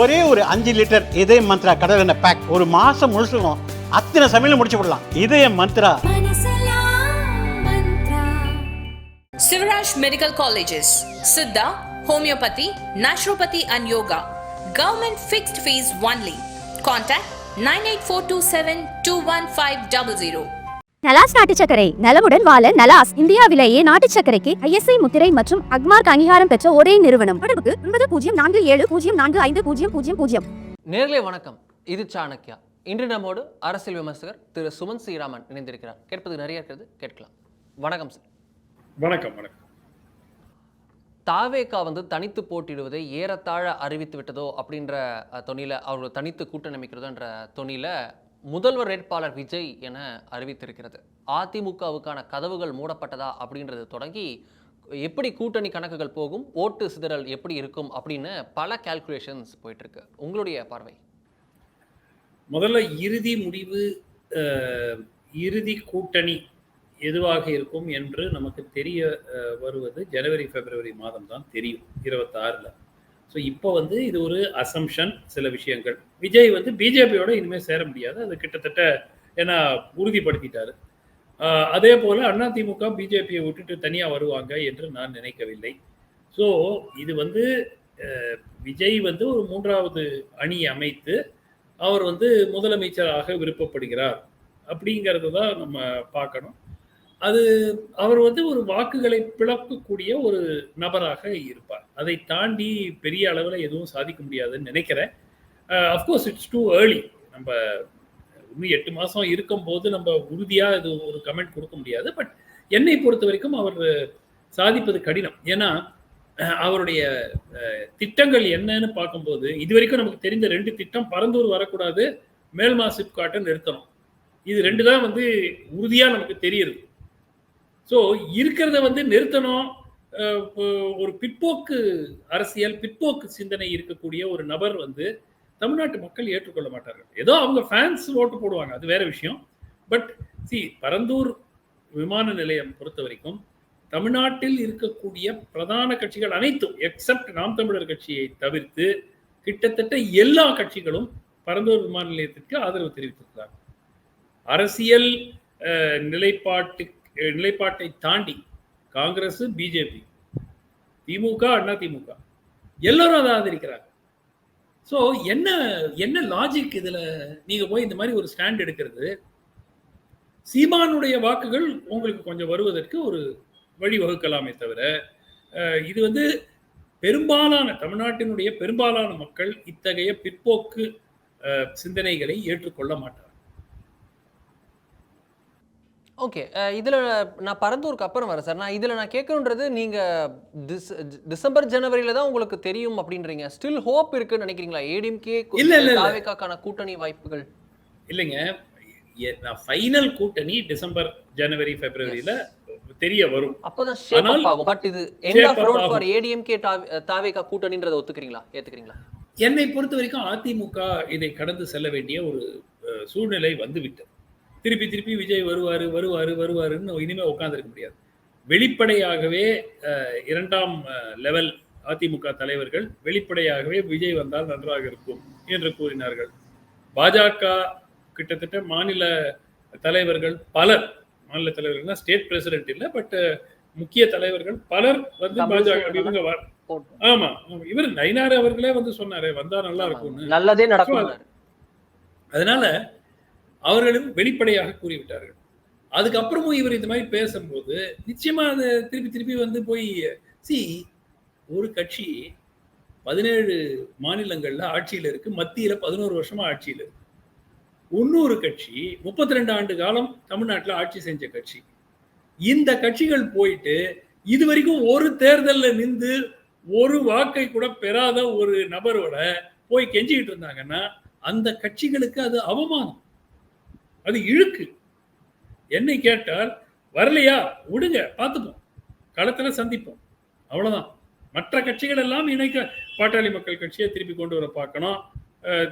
ஒரே ஒரு அஞ்சு லிட்டர் இதய மந்த்ரா கடல் எண்ணெய் பேக் ஒரு மாசம் முழுசுக்கும் அத்தனை சமையல முடிச்சு விடலாம் Idhaya Mantra Sivaraj medical colleges siddha homeopathy naturopathy and yoga government fixed fees only contact nine eight four two seven two one five double zero Nalas நாட்டு சர்க்கரை. நலமுடன் வாழ நலாஸ் இந்தியாவிலேயே நாட்டு சர்க்கரைக்கு ஐஎஸ்ஐ முத்திரை மற்றும் அக்மார்க் அங்கீகாரம் பெற்ற ஒரே நிறுவனம். தொடர்புக்கு ஒன்பது பூஜ்ஜியம் நான்கு ஏழு பூஜ்ஜியம் நான்கு ஐந்து பூஜ்ஜியம் பூஜ்ஜியம் பூஜ்ஜியம் நேர்களே வணக்கம். இது சாணக்கியா இன்று நம்மோடு அரசியல் விமர்சகர் திரு சுமன் ஸ்ரீராமன் இணைந்திருக்கிறார். கேட்பது நிறைய இருக்கிறது கேட்கலாம். வணக்கம் சார். வணக்கம் வணக்கம். தாவேகா வந்து தனித்து போட்டியிடுவதை ஏறத்தாழ அறிவித்து விட்டதோ அப்படின்ற தொனியில அவர்கள் தனித்து கூட்டணி அமைக்கிறதுன்ற தொனியில முதல்வர் வேட்பாளர் விஜய் என அறிவித்திருக்கிறது. அதிமுகவுக்கான கதவுகள் மூடப்பட்டதா அப்படின்றது தொடங்கி எப்படி கூட்டணி கணக்குகள் போகும் ஓட்டு சிதறல் எப்படி இருக்கும் அப்படின்னு பல கால்குலேஷன்ஸ் போயிட்டுருக்கு. உங்களுடைய பார்வை? முதல்ல இறுதி முடிவு இறுதி கூட்டணி எதுவாக இருக்கும் என்று நமக்கு தெரிய வருவது ஜனவரி பிப்ரவரி மாதம் தான் தெரியும் இருபத்தாறில். ஸோ இப்போ வந்து இது ஒரு அசம்ஷன் சில விஷயங்கள். விஜய் வந்து பிஜேபியோட இனிமேல் சேர முடியாது. அது கிட்டத்தட்ட ஏன்னா உறுதிப்படுத்திட்டாரு. அதே போல் அதிமுக பிஜேபியை விட்டுட்டு தனியாக வருவாங்க என்று நான் நினைக்கவில்லை. ஸோ இது வந்து விஜய் வந்து ஒரு மூன்றாவது அணி அமைத்து அவர் வந்து முதலமைச்சராக விருப்பப்படுகிறார் அப்படிங்கிறது தான் நம்ம பார்க்கணும். அது அவர் வந்து ஒரு வாக்குகளை பிளக்கக்கூடிய ஒரு நபராக இருப்பார். அதை தாண்டி பெரிய அளவில் எதுவும் சாதிக்க முடியாதுன்னு நினைக்கிறேன். அஃப்கோர்ஸ் இட்ஸ் டூ ஏர்லி நம்ம இன்னும் எட்டு மாதம் இருக்கும்போது நம்ம உறுதியாக இது ஒரு கமெண்ட் கொடுக்க முடியாது. பட் என்னை பொறுத்த வரைக்கும் அவர் சாதிப்பது கடினம். ஏன்னா uh, அவருடைய uh, திட்டங்கள் என்னன்னு பார்க்கும்போது இது வரைக்கும் நமக்கு தெரிந்த ரெண்டு திட்டம் பரந்தூர் வரக்கூடாது மேல்மா சிப்காட்டை நிறுத்தணும். இது ரெண்டு தான் வந்து உறுதியாக நமக்கு தெரியுது. ஸோ இருக்கிறத வந்து நிறுத்தணும் ஒரு பிற்போக்கு அரசியல் பிற்போக்கு சிந்தனை இருக்கக்கூடிய ஒரு நபர் வந்து தமிழ்நாட்டு மக்கள் ஏற்றுக்கொள்ள மாட்டார்கள். ஏதோ அவங்க ஃபேன்ஸ் ஓட்டு போடுவாங்க அது வேற விஷயம். பட் சி பரந்தூர் விமான நிலையம் பொறுத்த வரைக்கும் தமிழ்நாட்டில் இருக்கக்கூடிய பிரதான கட்சிகள் அனைத்தும் எக்ஸப்ட் நாம் தமிழர் கட்சியை தவிர்த்து கிட்டத்தட்ட எல்லா கட்சிகளும் பரந்தூர் விமான நிலையத்திற்கு ஆதரவு தெரிவித்திருக்கிறார் அரசியல் நிலைப்பாட்டு நிலைப்பாட்டை தாண்டி காங்கிரஸ் பிஜேபி திமுக அண்ணா திமுக. எல்லாரும் அதை ஆதரிக்கிறாங்க. ஸோ என்ன என்ன லாஜிக் இதில்? நீங்கள் போய் இந்த மாதிரி ஒரு ஸ்டாண்ட் எடுக்கிறது சீமானுடைய வாக்குகள் உங்களுக்கு கொஞ்சம் வருவதற்கு ஒரு வழி வகுக்கலாமே தவிர இது வந்து பெரும்பாலான தமிழ்நாட்டினுடைய பெரும்பாலான மக்கள் இத்தகைய பிற்போக்கு சிந்தனைகளை ஏற்றுக்கொள்ள மாட்டார் ஓகே இதில் நான் பரந்தூருக்கு அப்புறம் வரேன் சார். நான் இதில் நான் கேட்கணுன்றது நீங்கள் டிஸ் டிசம்பர் ஜனவரியில் தான் உங்களுக்கு தெரியும் அப்படின்றீங்க. ஸ்டில் ஹோப் இருக்குன்னு நினைக்கிறீங்களா? ஏடிஎம்கே. தாவேக்கான கூட்டணி வாய்ப்புகள். இல்லைங்க. நான் ஃபைனல் கூட்டணி டிசம்பர் ஜனவரி பிப்ரவரியில தெரிய வரும். அப்போதான் ஷேப் அப் ஆகும். பட் இது end of road. For ADMK தாவேக்கா கூட்டணின்றதை ஒத்துக்கிறீங்களா? ஏத்துக்கிறீங்களா? என்னை பொறுத்த வரைக்கும் அதிமுக இதை கடந்து செல்ல வேண்டிய ஒரு சூழ்நிலை வந்து விட்டது திருப்பி திருப்பி விஜய் வருவாரு வருவாரு வருவாருன்னு இனிமே உட்கார்ந்திருக்க முடியாது. வெளிப்படையாகவே இரண்டாம் லெவல் அதிமுக தலைவர்கள் வெளிப்படையாகவே விஜய் வந்தால் நன்றாக இருக்கும் என்று கூறினார்கள். பாஜக கிட்டத்தட்ட மாநில தலைவர்கள் பலர் மாநில தலைவர்கள்னா ஸ்டேட் பிரசிடென்ட் இல்லை பட் முக்கிய தலைவர்கள் பலர் வந்து பாஜக இவங்க ஆமா. இவர் நயினார் அவர்களே வந்து சொன்னாரு வந்தா நல்லா இருக்கும்னு. நல்லதே நடக்கும் அதனால அவர்களும் வெளிப்படையாக கூறிவிட்டார்கள். அதுக்கப்புறமும் இவர் இந்த மாதிரி பேசும்போது நிச்சயமா அது திருப்பி திருப்பி வந்து போய் சி ஒரு கட்சி பதினேழு மாநிலங்கள்ல ஆட்சியில இருக்கு மத்தியில பதினோரு வருஷமா ஆட்சியில இருக்கு. இன்னொரு கட்சி முப்பத்தி ரெண்டு ஆண்டு காலம் தமிழ்நாட்டுல ஆட்சி செஞ்ச கட்சி. இந்த கட்சிகள் போயிட்டு இது வரைக்கும் ஒரு தேர்தல்ல நின்று ஒரு வாக்கை கூட பெறாத ஒரு நபரோட போய் கெஞ்சிக்கிட்டு இருந்தாங்கன்னா அந்த கட்சிகளுக்கு அது அவமானம். அது இழுக்கு. என்னை கேட்டால் வரலையா? விடுங்க பார்த்துப்போம். களத்தில் சந்திப்போம். அவ்வளோதான் மற்ற கட்சிகள் எல்லாம் இணைக்க பாட்டாளி மக்கள் கட்சியை திருப்பி கொண்டு வர பார்க்கணும்.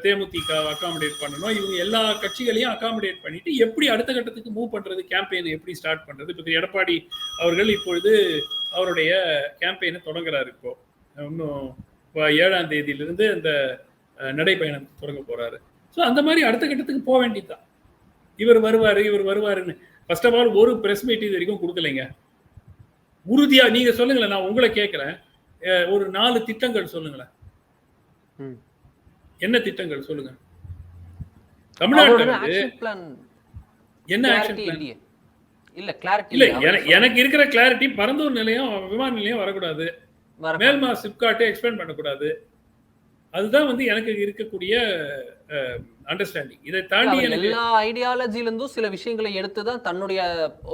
தேமுதிக அகாமடேட் பண்ணணும். இவங்க எல்லா கட்சிகளையும் அகாமடேட் பண்ணிட்டு எப்படி அடுத்த கட்டத்துக்கு மூவ் பண்ணுறது கேம்பெயினை எப்படி ஸ்டார்ட் பண்ணுறது இப்போ எடப்பாடி அவர்கள் இப்பொழுது அவருடைய கேம்பெயினை தொடங்குறாரு இப்போ. இன்னும் இப்போ ஏழாம் தேதியிலிருந்து அந்த நடைப்பயணம் தொடங்க போகிறாரு ஸோ அந்த மாதிரி அடுத்த கட்டத்துக்கு போக வேண்டியதுதான். இவர் வருவாரு இவர் வருவாருன்னு. ஃபர்ஸ்ட் ஆஃப் ஆல் ஒரு பிரஸ் மீட் இது வரைக்கும் கொடுக்கலைங்க. உறுதியா நீங்க சொல்லுங்களேன் நான் உங்களை கேட்கிறேன். ஒரு நாலு திட்டங்கள் சொல்லுங்களேன். என்ன திட்டங்கள் சொல்லுங்க? தமிழ்நாட்டுல வந்து என்ன ஆக்ஷன் பிளான் இல்ல கிளாரிட்டி இல்ல எனக்கு எனக்கு இருக்கிற கிளாரிட்டி பரந்தூர் நிலையம் விமான நிலையம் வரக்கூடாது. மேல்மா சிப்காட்டை எக்ஸ்பேண்ட் பண்ணக்கூடாது. அதுதான் வந்து எனக்கு இருக்கக்கூடிய அண்டர்ஸ்டாண்டிங் இதை தாண்டி எல்லா ஐடியாலஜில இருந்தும் சில விஷயங்களை எடுத்து தான் தன்னுடைய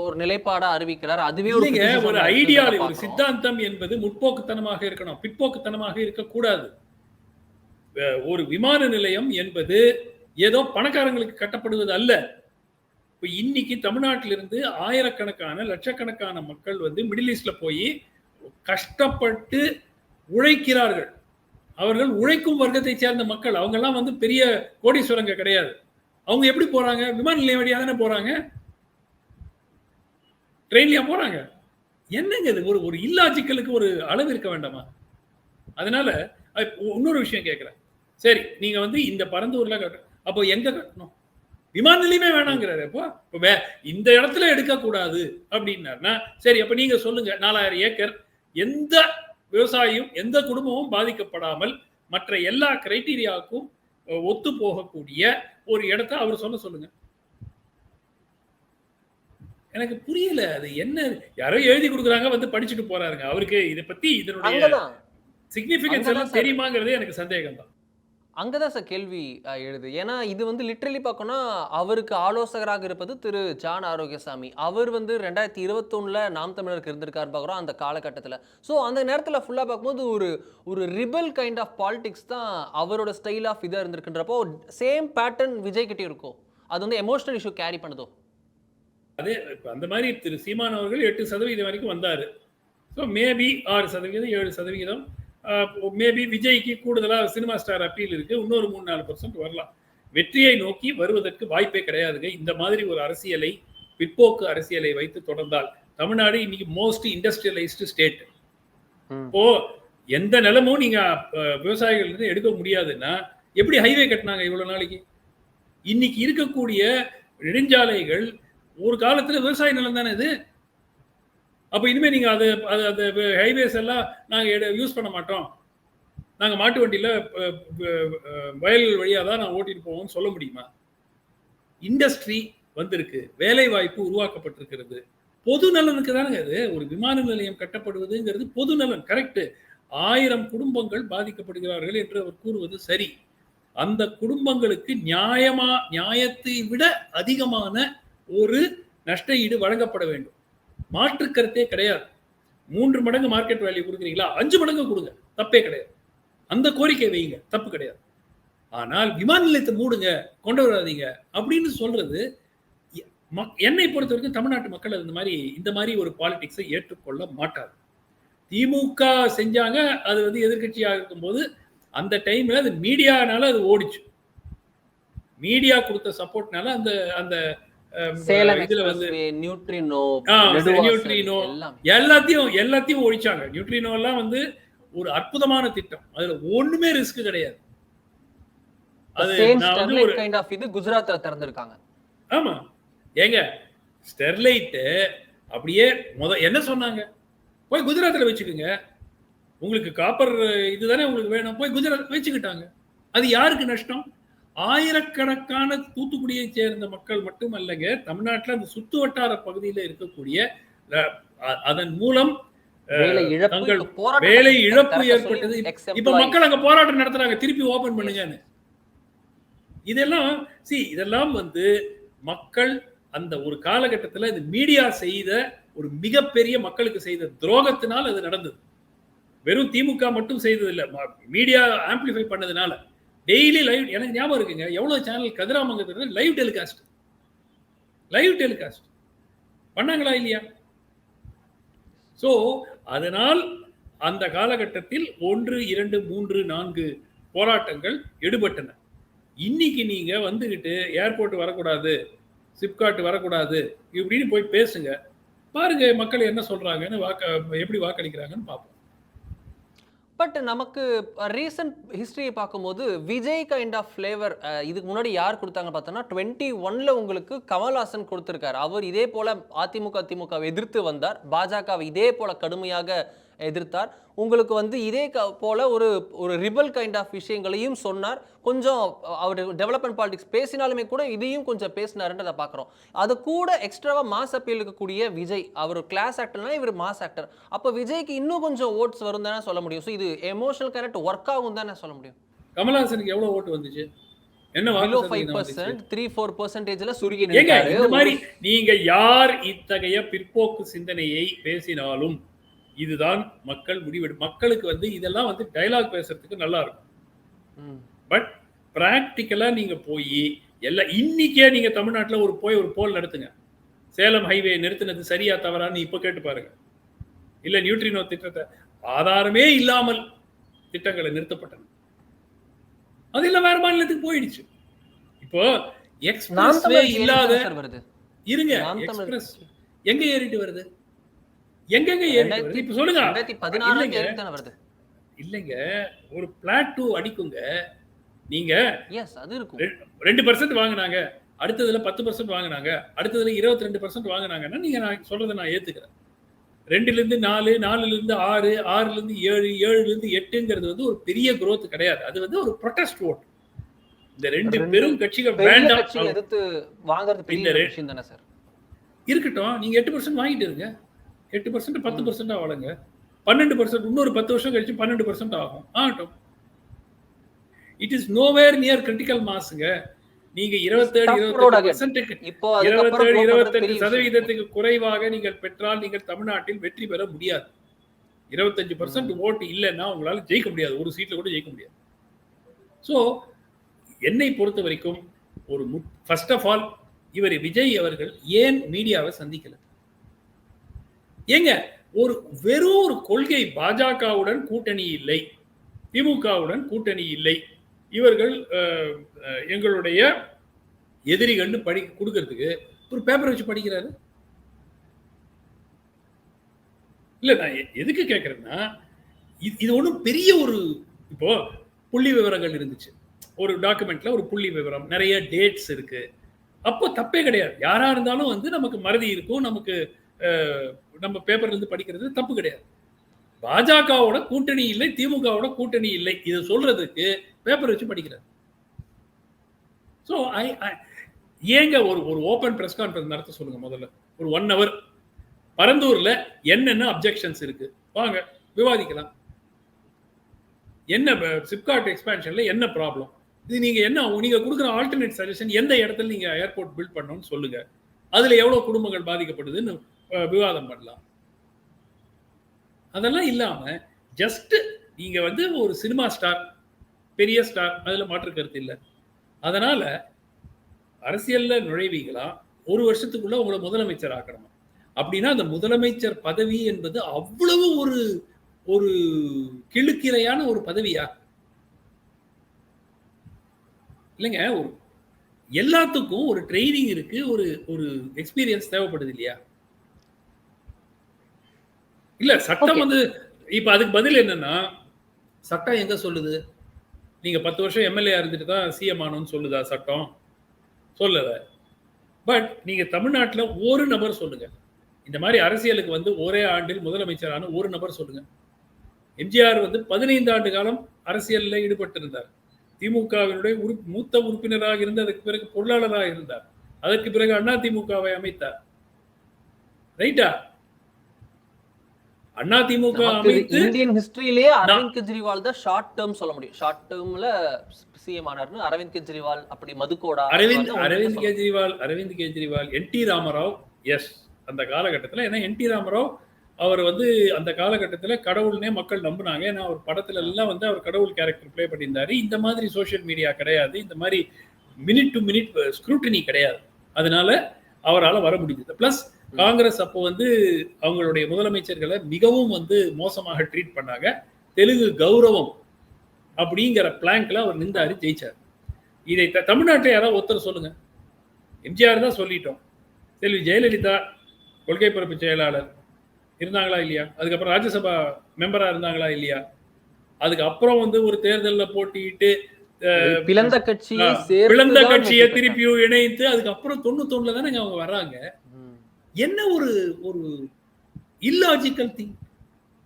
ஒரு நிலைப்பாடா அறிவிக்கிறார். அதுவே ஒரு ஒரு ஐடியாலஜி ஒரு. சித்தாந்தம் என்பது முற்போக்குத்தனமாக இருக்கணும். பிற்போக்குத்தனமாக இருக்கக்கூடாது. ஒரு விமான நிலையம் என்பது ஏதோ பணக்காரங்களுக்கு கட்டப்படுவது அல்ல. இப்ப இன்னைக்கு தமிழ்நாட்டிலிருந்து ஆயிரக்கணக்கான லட்சக்கணக்கான மக்கள் வந்து மிடில் ஈஸ்ட்ல போய் கஷ்டப்பட்டு உழைக்கிறார்கள். அவர்கள் உழைக்கும் வர்க்கத்தை சேர்ந்த மக்கள். அவங்க எல்லாம் வந்து பெரிய கோடீஸ்வரங்க கிடையாது. அவங்க எப்படி போறாங்க? விமான நிலையம் வழியாக தானே போறாங்க? ட்ரெயின்லயா போறாங்க? என்னங்க இது? ஒரு ஒரு இல்லாஜிக்கலுக்கு ஒரு அளவு இருக்க வேண்டாமா? அதனால இன்னொரு விஷயம் கேட்கிறேன். சரி நீங்க வந்து இந்த பரந்தூர்ல கட்டணும் அப்போ எங்க கட்டணும்? விமான நிலையமே வேணாங்கிறாரு. அப்போ இப்போ வே இந்த இடத்துல எடுக்கக்கூடாது அப்படின்னாருனா சரி அப்ப நீங்க சொல்லுங்க. நாலாயிரம் ஏக்கர். எந்த விவசாயியும் எந்த குடும்பமும் பாதிக்கப்படாமல் மற்ற எல்லா கிரைட்டீரியாவுக்கும் ஒத்து போகக்கூடிய ஒரு இடத்த அவர் சொல்ல சொல்லுங்க. எனக்கு புரியல அது என்ன? யாரோ எழுதி கொடுக்குறாங்க வந்து படிச்சுட்டு போறாருங்க. அவருக்கு இதை பத்தி இதனுடைய சிக்னிபிகன்ஸ் எல்லாம். தெரியுமாங்கிறதே எனக்கு சந்தேகம் தான் அங்கே தான் சார் கேள்வி எழுது. ஏன்னா இது வந்து லிட்ரலி பார்க்கணும்னா அவருக்கு ஆலோசகராக இருப்பது திரு. ஜான் ஆரோக்கியசாமி. அவர் வந்து ரெண்டாயிரத்தி இருபத்தொன்னில் நாம் தமிழருக்கு இருந்திருக்காரு பார்க்குறோம் அந்த காலகட்டத்தில். ஸோ அந்த நேரத்தில் ஃபுல்லாக பார்க்கும்போது ஒரு ஒரு ரிபல் கைண்ட் ஆஃப் பாலிடிக்ஸ் தான் அவரோட ஸ்டைல் ஆஃப் இதாக இருந்திருக்குன்றப்போ சேம் பேட்டர்ன் விஜய் கிட்டே இருக்கும். அது வந்து எமோஷனல் இஷ்யூ கேரி பண்ணுதோ? அதே இப்போ அந்த மாதிரி திரு. சீமான் அவர்கள் எட்டு சதவீதம் வரைக்கும் வந்தார். ஸோ மேபி ஆறு சதவீதம் ஏழு சதவீதம் மேபி விஜய்க்கு கூடுதலாக சினிமா ஸ்டார் அப்பீல் இருக்கு. இன்னொரு மூணு நாலு பர்சன்ட் வரலாம். வெற்றியை நோக்கி வருவதற்கு வாய்ப்பே கிடையாதுங்க. இந்த மாதிரி ஒரு அரசியலை பிற்போக்கு அரசியலை வைத்து தொடர்ந்தால் தமிழ்நாடு இன்னைக்கு மோஸ்ட் இண்டஸ்ட்ரியலைஸ்டு ஸ்டேட். இப்போ எந்த நிலமும் நீங்க விவசாயிகள் இருந்து எடுக்க முடியாதுன்னா எப்படி ஹைவே கட்டினாங்க இவ்வளவு நாளைக்கு? இன்னைக்கு இருக்கக்கூடிய நெடுஞ்சாலைகள் ஒரு காலத்துல விவசாய நிலம் தானே இது? அப்போ இனிமேல் நீங்கள் அது அது அந்த ஹைவேஸ் எல்லாம் நாங்கள் யூஸ் பண்ண மாட்டோம். நாங்கள் மாட்டு வண்டியில் வயல்கள் வழியாக தான் நான் ஓட்டிட்டு போவோம்னு சொல்ல முடியுமா? இண்டஸ்ட்ரி வந்திருக்கு. வேலை வாய்ப்பு உருவாக்கப்பட்டிருக்கிறது. பொது நலனுக்கு தானுங்க அது ஒரு விமான நிலையம் கட்டப்படுவதுங்கிறது பொது நலன் கரெக்டு ஆயிரம் குடும்பங்கள் பாதிக்கப்படுகிறார்கள் என்று அவர் கூறுவது சரி. அந்த குடும்பங்களுக்கு நியாயமா நியாயத்தை விட அதிகமான ஒரு நஷ்ட ஈடு வழங்கப்பட வேண்டும். மாற்று கருத்தே கிடையாது. மூன்று மடங்கு மார்க்கெட் வேல்யூ கொடுக்குறீங்களா? அஞ்சு மடங்கு கொடுங்க. தப்பே கிடையாது. அந்த கோரிக்கை வைங்க தப்பு கிடையாது. ஆனால் விமான நிலையத்தை மூடுங்க கொண்டு வராதீங்க அப்படின்னு சொல்றது எ- மக்- என்னை பொறுத்த வரைக்கும் தமிழ்நாட்டு மக்கள் இந்த மாதிரி இந்த மாதிரி ஒரு பாலிடிக்ஸை ஏற்றுக்கொள்ள மாட்டார் திமுக செஞ்சாங்க அது வந்து எதிர்க்கட்சியாக இருக்கும்போது அந்த டைம்ல அது மீடியானால அது ஓடிச்சு. மீடியா கொடுத்த சப்போர்ட்னால அந்த அந்த இதுல வந்து நியூட்ரினோ நியூட்ரினோ. எல்லாத்தையும் எல்லாத்தையும் ஒழிச்சாங்க. நியூட்ரினோ எல்லாம் வந்து ஒரு அற்புதமான திட்டம். அதுல ஒண்ணுமே ரிஸ்க் கிடையாது. அது நான் வந்து ஒரு கைண்ட் ஆஃப் இது குஜராத்ல திறந்திருக்காங்க. ஆமா. ஏங்க ஸ்டெர்லைட் அப்படியே முத என்ன சொன்னாங்க? போய் குஜராத்ல வச்சுக்கோங்க. உங்களுக்கு காப்பர் இதுதானே உங்களுக்கு வேணும்? போய் குஜராத் வச்சுக்கிட்டாங்க. அது யாருக்கு நஷ்டம்? ஆயிரக்கணக்கான தூத்துக்குடியை சேர்ந்த மக்கள் மட்டும் அல்லங்க தமிழ்நாட்டுல அந்த சுத்து வட்டார பகுதியில இருக்கக்கூடிய அதன் மூலம் வேலை இழப்பு தங்கள் வேலை ஏற்பட்டது. இப்ப மக்கள் அங்க போராட்டம் நடத்துறாங்க. திருப்பி ஓபன் பண்ணுங்கன்னு. இதெல்லாம் சி இதெல்லாம் வந்து மக்கள் அந்த ஒரு காலகட்டத்துல இது மீடியா செய்த ஒரு மிகப்பெரிய மக்களுக்கு செய்த துரோகத்தினால் அது நடந்தது. வெறும் திமுக மட்டும் செய்தது இல்ல மீடியா ஆம்பிளிஃபை பண்ணதுனால. டெய்லி லைவ் எனக்கு ஞாபகம் இருக்குங்க. எவ்வளோ சேனல் கதிராமங்கிறது லைவ் டெலிகாஸ்ட் லைவ் டெலிகாஸ்ட் பண்ணாங்களா இல்லையா? ஸோ அதனால் அந்த காலகட்டத்தில் ஒன்று இரண்டு மூன்று நான்கு போராட்டங்கள் எடுபட்டன. இன்னைக்கு நீங்க வந்துகிட்டு ஏர்போர்ட் வரக்கூடாது சிப்காட் வரக்கூடாது இப்படின்னு போய் பேசுங்க. பாருங்க மக்கள் என்ன சொல்றாங்கன்னு வாக்க எப்படி வாக்களிக்கிறாங்கன்னு பார்ப்போம் பட் நமக்கு ரீசன்ட் ஹிஸ்ட்ரியை பார்க்கும்போது விஜய் கைண்ட் ஆஃப் ஃப்ளேவர் இதுக்கு முன்னாடி யார் கொடுத்தாங்க பார்த்தோன்னா டுவெண்ட்டி ஒன்ல உங்களுக்கு கமல்ஹாசன் கொடுத்துருக்காரு. அவர் இதே போல் அதிமுக அதிமுகவை எதிர்த்து வந்தார். பாஜகவை இதே போல் கடுமையாக எதிர்த்தார். உங்களுக்கு வந்து இதே க போல ஒரு ஒரு ரிபல் கைண்ட் ஆஃப் விஷயங்களையும் சொன்னார். கொஞ்சம் அவர் டெவலப்மெண்ட் பாலிடிக்ஸ் பேசினாலுமே கூட இதையும் கொஞ்சம் பேசினாருன்றதை பார்க்குறோம். அது கூட எக்ஸ்ட்ராவாக மாஸ் அப்பீல் இருக்கக்கூடிய விஜய் அவர் கிளாஸ் ஆக்டர்னா இவர் மாஸ் ஆக்டர் அப்போ விஜய்க்கு இன்னும் கொஞ்சம் ஓட்ஸ் வரும் தானே சொல்ல முடியும். ஸோ இது எமோஷனல் கரெக்ட் ஒர்க் ஆகும் தானே சொல்ல முடியும். கமல்ஹாசனுக்கு எவ்வளவு ஓட்டு வந்துச்சு? நீங்க யார் இத்தகைய பிற்போக்கு சிந்தனையை பேசினாலும் இதுதான் மக்கள் முடிவெடு மக்களுக்கு வந்து இதெல்லாம் வந்து டயலாக் பேசுறதுக்கு நல்லா இருக்கும். பட் பிராக்டிக்கலா நீங்க போய் எல்லாம் இன்னைக்கே நீங்க தமிழ்நாட்டுல ஒரு போய் ஒரு போல் நடத்துங்க. சேலம் ஹைவே நிறுத்தினது சரியா தவறான்னு இப்ப கேட்டு பாருங்க. இல்ல நியூட்ரினோ திட்டத்தை ஆதாரமே இல்லாமல் திட்டங்களை நிறுத்தப்பட்டன அதெல்லாம் வேற மாநிலத்துக்கு போயிடுச்சு. இப்போ தமிழர் இல்லாத இருங்க எக்ஸ்பிரஸ் எங்க ஏறிட்டு வருது? எங்கெங்க வருது இப்ப சொல்லுங்க. இல்லைங்க. ஏறி வருது? இல்லைங்க. ஒரு பிளாட் டூ அடிக்குங்க. நீங்க ரெண்டு பர்சன்ட் வாங்குனாங்க. அடுத்ததுல பத்து பர்சன்ட் வாங்குனாங்க. அடுத்ததுல இருபத்தி ரெண்டு பர்சன்ட் வாங்குனாங்கன்னா நீங்க நான் சொல்றதை நான் ஏத்துக்கிறேன். ரெண்டுல இருந்து நாலு நாலுல இருந்து ஆறு ஆறுல இருந்து ஏழு ஏழுல இருந்து எட்டுங்கிறது வந்து ஒரு பெரிய growth கிடையாது. அது வந்து ஒரு ப்ரொடெஸ்ட் ஓட் இந்த ரெண்டு பெரும் கட்சிகள் வேண்டாம் வாங்குறது இந்த பெரிய ரெ- விஷயம் தானே சார் இருக்கட்டும். நீங்க எட்டு பர்சன்ட் வாங்கிட்டு இருங்க. எட்டு பர்சன்ட் பத்து பர்சன்டா வளங்க பன்னெண்டு பர்சன்ட் இன்னொரு பத்து வருஷம் கழிச்சு பன்னெண்டு பர்சன்ட் ஆகும். ஆகட்டும். It is nowhere near critical மாஸுங்க நீங்க இருபத்தேழு Tough road இருபத்தெட்டு again. பர்சன்ட்டுக்கு இப்போ அதுக்கப்புறம் இருபத்தேழு இருபத்தெட்டு. சதவீதத்துக்கு குறைவாக நீங்கள் பெற்றால் நீங்கள் தமிழ்நாட்டில் வெற்றி பெற முடியாது. இருபத்தஞ்சு பர்சன்ட் ஓட்டு இல்லைன்னா உங்களால ஜெயிக்க முடியாது. ஒரு சீட்ல கூட ஜெயிக்க முடியாது. ஸோ என்னை பொறுத்த வரைக்கும் ஒரு ஃபர்ஸ்ட் ஆஃப் ஆல் இவர் விஜய் அவர்கள் ஏன் மீடியாவை சந்திக்கல? ஏங்க ஒரு வெறும் ஒரு கொள்கை பாஜகவுடன் கூட்டணி இல்லை. திமுகவுடன் கூட்டணி இல்லை. இவர்கள் அஹ், அஹ், எங்களுடைய எதிரிகள்னு படி கொடுக்கறதுக்கு ஒரு பேப்பர் வச்சு படிக்கிறாரு. இல்ல நான் எதுக்கு கேட்கறேன்னா இது இது ஒன்றும் பெரிய ஒரு இப்போ புள்ளி விவரங்கள் இருந்துச்சு. ஒரு டாக்குமெண்ட்ல ஒரு புள்ளி விவரம் நிறைய டேட்ஸ் இருக்கு. அப்போ தப்பே கிடையாது. யாரா இருந்தாலும் வந்து நமக்கு மறதி இருக்கும் நமக்கு நம்ம பேப்பர்லேருந்து படிக்கிறது தப்பு கிடையாது. பாஜகவோட கூட்டணி இல்லை திமுகவோட கூட்டணி இல்லை. இதை சொல்றதுக்கு பேப்பர் வச்சு படிக்கிறார். ஸோ ஐ ஏங்க ஒரு ஒரு ஓப்பன் ப்ரெஸ் கான்ஃபரன்ஸ் நடத்த சொல்லுங்க முதல்ல. ஒரு ஒன் ஹவர் பரந்தூர்ல என்னென்ன அப்ஜெக்ஷன்ஸ் இருக்கு? வாங்க விவாதிக்கலாம். என்ன சிப்காட் எக்ஸ்பேன்ஷன்ல என்ன ப்ராப்ளம் இது நீங்க என்ன நீங்க கொடுக்குற ஆல்டர்னேட் சஜஷன் எந்த இடத்துல நீங்க ஏர்போர்ட் பில்ட் பண்ணணும்னு சொல்லுங்க. அதுல எவ்வளவு குடும்பங்கள் பாதிக்கப்படுதுன்னு விவாதம் பண்ணலாம். அதெல்லாம் இல்லாம ஜஸ்ட் நீங்க வந்து ஒரு சினிமா ஸ்டார் பெரிய ஸ்டார் அதுல மாற்று கருத்து இல்லை. அதனால அரசியல்ல நுழைவீங்களா? ஒரு வருஷத்துக்குள்ள உங்களை முதலமைச்சர் ஆக்கணுமா? அப்படின்னா அந்த முதலமைச்சர் பதவி என்பது அவ்வளவு ஒரு ஒரு கிழுக்கிரையான ஒரு பதவியா? இல்லைங்க ஒரு எல்லாத்துக்கும் ஒரு ட்ரைனிங் இருக்கு ஒரு ஒரு எக்ஸ்பீரியன்ஸ் தேவைப்படுது இல்லையா? இல்ல சட்டம். வந்து இப்ப அதுக்கு பதில் என்னன்னா சட்டம் எங்க சொல்லுது? நீங்க பத்து வருஷம் எம்எல்ஏ இருந்துட்டு தான் சிஎம் ஆனோன்னு சொல்லுதா சட்டம்? சொல்லல. பட் நீங்க தமிழ்நாட்டுல ஒரு நபர் சொல்லுங்க. இந்த மாதிரி அரசியலுக்கு வந்து ஒரே ஆண்டில் முதலமைச்சரான ஒரு நபர் சொல்லுங்க. எம்ஜிஆர் வந்து பதினைந்து ஆண்டு காலம் அரசியல்ல ஈடுபட்டிருந்தார். திமுகவினுடைய உறு மூத்த உறுப்பினராக இருந்து அதுக்கு பிறகு பொருளாளராக இருந்தார். அதற்கு பிறகு அண்ணா திமுகவை அமைத்தார். ரைட்டா அண்ணா திமுக இந்தியன் ஹிஸ்டரியிலேயே அரவிந்த் கெஜ்ரிவால் தான் ஷார்ட் டேர்ம் சொல்ல முடியும். ஷார்ட் டேர்ம்ல சிஎம் ஆனார்னு அரவிந்த் கெஜ்ரிவால் அப்படி மதுகோடா அரவிந்த் வந்து Arvind. Kejriwal Arvind Kejriwal N T Rama Rao yes அந்த காலகட்டத்தில். ஏன்னா என் டி ராமராவ் அவர் வந்து அந்த காலகட்டத்தில் கடவுள்னே மக்கள் நம்பினாங்க. ஏன்னா அவர் படத்துல எல்லாம் வந்து அவர் கடவுள் கேரக்டர் ப்ளே பண்ணியிருந்தாரு. இந்த மாதிரி சோஷியல் மீடியா கிடையாது. இந்த மாதிரி மினிட் டு மினிட் ஸ்க்ரூட்டனி கிடையாது. அதனால அவரால் வர முடிஞ்சது. ப்ளஸ் காங்கிரஸ் அப்போ வந்து அவங்களுடைய முதலமைச்சர்களை மிகவும் வந்து மோசமாக ட்ரீட் பண்ணாங்க. தெலுங்கு கௌரவம் அப்படிங்கிற பிளாங்க்ல அவர் நின்றாரு ஜெயிச்சார். இதை த- தமிழ்நாட்டில் யாராவது ஒருத்தர் சொல்லுங்க. எம்ஜிஆர் தான் சொல்லிட்டோம். செல்வி ஜெயலலிதா கொள்கை பரப்பு செயலாளர். இருந்தாங்களா இல்லையா? அதுக்கப்புறம் ராஜ்யசபா மெம்பரா இருந்தாங்களா இல்லையா? அதுக்கு அப்புறம் வந்து ஒரு தேர்தல்ல போட்டியிட்டு பிளந்த கட்சியை திருப்பியும் இணைத்து அதுக்கப்புறம் தொண்ணூத்தொன்னுல தானே அவங்க வர்றாங்க. என்ன ஒரு ஒரு இல்லாஜிக்கல் திங்